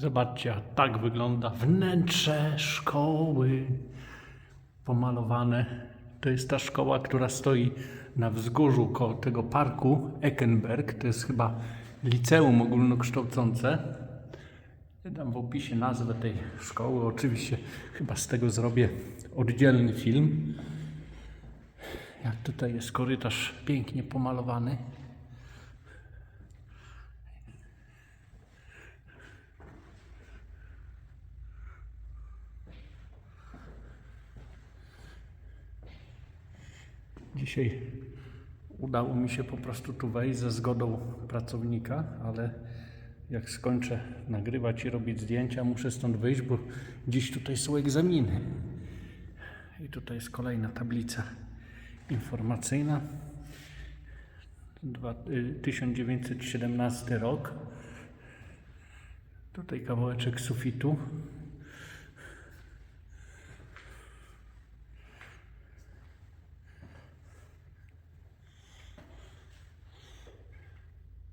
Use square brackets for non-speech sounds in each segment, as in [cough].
Zobaczcie, tak wygląda wnętrze szkoły pomalowane. To jest ta szkoła, która stoi na wzgórzu koło tego parku Eckenberg. To jest chyba liceum ogólnokształcące. Ja Dam w opisie nazwę tej szkoły. Oczywiście chyba z tego zrobię oddzielny film. Jak tutaj jest korytarz pięknie pomalowany. Dzisiaj udało mi się po prostu tu wejść ze zgodą pracownika, ale jak skończę nagrywać i robić zdjęcia, muszę stąd wyjść, bo dziś tutaj są egzaminy. I tutaj jest kolejna tablica informacyjna. Dwa, y, 1917 rok. Tutaj kawałeczek sufitu.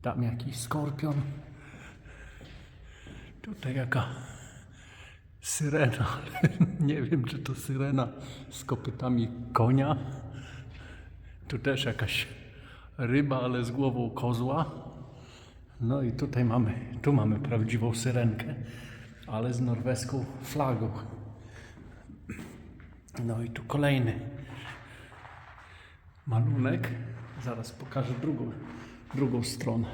Tam jakiś skorpion. Tutaj jaka syrena. [laughs] Nie wiem, czy to syrena z kopytami konia. Tu też jakaś ryba, ale z głową kozła. No i tutaj mamy, tu mamy prawdziwą syrenkę, ale z norweską flagą. No i tu kolejny malunek. Zaraz pokażę drugą, drugą stronę.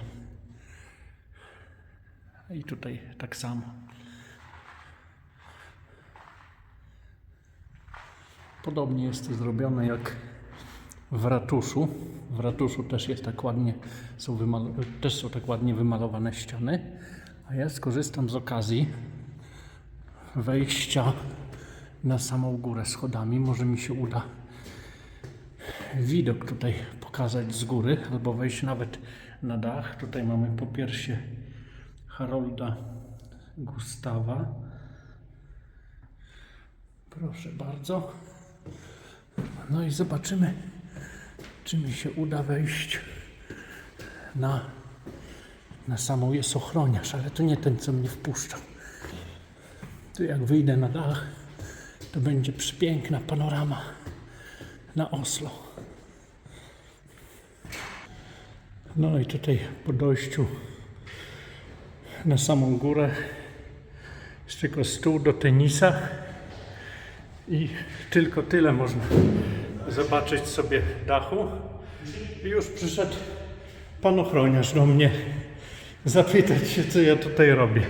I tutaj tak samo. Podobnie jest to zrobione jak w ratuszu. W ratuszu też jest tak ładnie, są też są tak ładnie wymalowane ściany. A ja skorzystam z okazji wejścia na samą górę schodami. Może mi się uda widok tutaj pokazać z góry, albo wejść nawet na dach. Tutaj mamy po piersie Harolda Gustawa. Proszę bardzo. No i zobaczymy, czy mi się uda wejść na, na samą jest ochroniarz, ale to nie ten, co mnie wpuszczał. Tu jak wyjdę na dach, to będzie przepiękna panorama na Oslo. No i tutaj po dojściu na samą górę jest tylko stół do tenisa i tylko tyle można zobaczyć sobie dachu. I już przyszedł pan ochroniarz do mnie zapytać się, co ja tutaj robię.